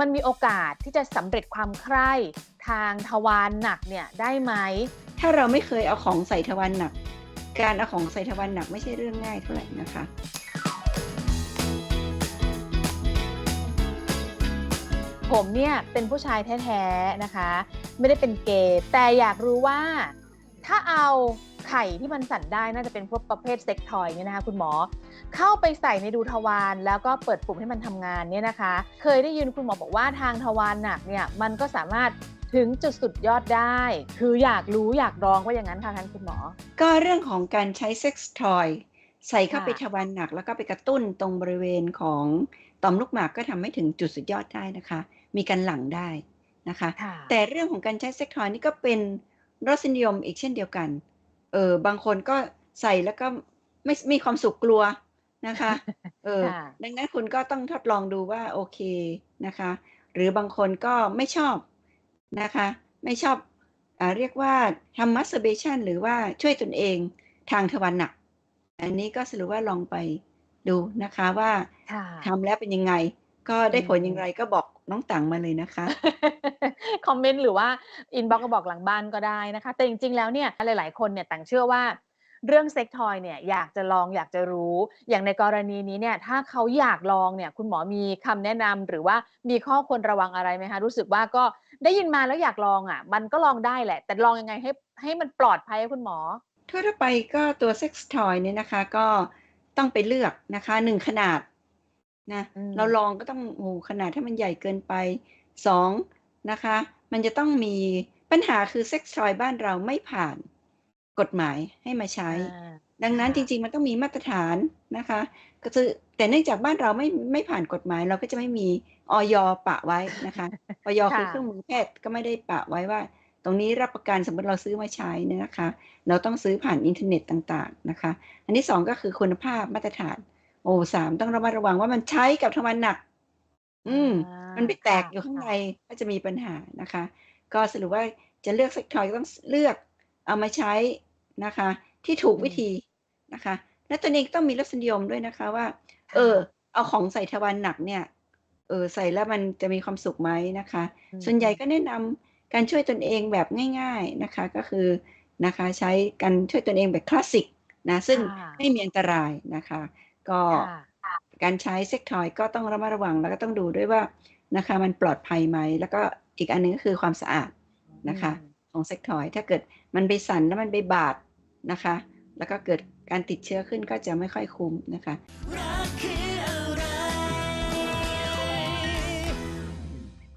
มันมีโอกาสที่จะสำเร็จความใคร่ทางทวารหนักเนี่ยได้ไหม ถ้าเราไม่เคยเอาของใส่ทวารหนัก การเอาของใส่ทวารหนักไม่ใช่เรื่องง่ายเท่าไหร่นะคะ ผมเนี่ยเป็นผู้ชายแท้ๆนะคะ ไม่ได้เป็นเกย์แต่อยากรู้ว่า ถ้าเอาไข่ที่มันสั่นได้น่าจะเป็นพวกประเภทเซ็กทอยเนี่ยนะคะคุณหมอ เข้าไปใส่ในดูทวารแล้วก็เปิดปุ่มให้มันทำงานเนี่ยนะคะ เคยได้ยินคุณหมอบอกว่าทางทวารหนักเนี่ยมันก็สามารถถึงจุดสุดยอดได้ คืออยากรู้อยากลองว่าอย่างนั้นค่ะท่านคุณหมอ ก็เรื่องของการใช้เซ็กซ์ทอยใส่เข้าไปค่ะทวารหนัก แล้วก็ไปกระตุ้นตรงบริเวณของต่อมลูกหมากก็ทำให้ถึงจุดสุดยอดได้นะคะ มีการหลั่งได้นะคะค่ะแต่เรื่องของการใช้เซ็กทอยนี่ก็เป็น รสนิยมอีกเช่นเดียวกัน เออบางคนก็ใส่แล้วก็ไม่มีความสุขกลัวนะคะ เออค่ะดังนั้นคุณก็ต้องทดลองดูว่าโอเคนะคะ หรือบางคนก็ไม่ชอบนะคะ ไม่ชอบอาเรียกว่าทำ masturbation หรือว่าช่วยตนเองทางทวารหนัก อันนี้ก็สรุปว่าลองไปดูนะคะว่าค่ะทำแล้วเป็นยังไง ก็ได้ผลอืมอย่างไรก็บอกน้องตังมาเลยนะคะ คอมเมนต์หรือว่าอินบ็อกก็บอกหลังบ้านก็ได้นะคะ แต่จริงๆแล้วเนี่ยหลายๆคนเนี่ยต่างเชื่อว่าเรื่องเซ็กทอยเนี่ยอยากจะลองอยากจะรู้ อย่างในกรณีนี้เนี่ยถ้าเขาอยากลองเนี่ยคุณหมอมีคำแนะนำหรือว่ามีข้อควรระวังอะไรไหมคะ รู้สึกว่าก็ได้ยินมาแล้วอยากลองอะ มันก็ลองได้แหละ แต่ลองยังไงให้ให้มันปลอดภัยอะคุณหมอ ทั่วๆไปก็ตัวเซ็กซ์ทอยเนี่ยนะคะก็ต้องไปเลือกนะคะหนึ่งขนาด นะอืมเราลองก็ต้องโอ้โหขนาดถ้ามันใหญ่เกินไปสองนะคะ มันจะต้องมีปัญหาคือเซ็กซ์ทอยบ้านเราไม่ผ่านกฎหมายให้มาใช้อ่าดังนั้นจค่ะริง ๆ มันต้องมีมาตรฐานนะคะ ก็คือแต่เนื่องจากบ้านเราไม่ไม่ผ่านกฎหมาย เราก็จะไม่มีออยปะไว้นะคะออยคือค่ะเครื่องมือแพทย์ก็ไม่ได้ปะไว้ว่า ตรงนี้รับประกันสมมติเราซื้อมาใช้เนี่ยนะคะ เราต้องซื้อผ่านอินเทอร์เน็ตต่างๆนะคะ อันที่สองก็คือคุณภาพมาตรฐาน โอ้สามต้องระมัดระวังว่ามันใช้กับทวารหนัก อืม อ่ามันไปแตกค่ะอยู่ข้างค่ะในก็จะมีปัญหานะคะ ก็สรุปว่าจะเลือกเซ็กทอยก็ต้องเลือกเอามาใช้นะคะ ที่ถูกวิธีนะคะ และตัวเองต้องมีรสนิยมด้วยนะคะว่า เออเอาของใส่ทวารหนักเนี่ย เออใส่แล้วมันจะมีความสุขไหมนะคะ อืมส่วนใหญ่ก็แนะนำการช่วยตนเองแบบง่าย ๆนะคะ ก็คือนะคะ ใช้การช่วยตนเองแบบคลาสสิกนะซึ่งค่ะ ไม่มีอันตรายนะคะ ก็ค่ะการใช้เซ็กทอยก็ต้องระมัดระวังแล้วก็ต้องดูด้วยว่านะคะมันปลอดภัยไหม แล้วก็อีกอันหนึงก็คือความสะอาดนะคะอืมของเซ็กทอยถ้าเกิดมันไปสั่นแล้วมันไปบาดนะคะ แล้วก็เกิดการติดเชื้อขึ้นก็จะไม่ค่อยคุ้มนะคะรักคือ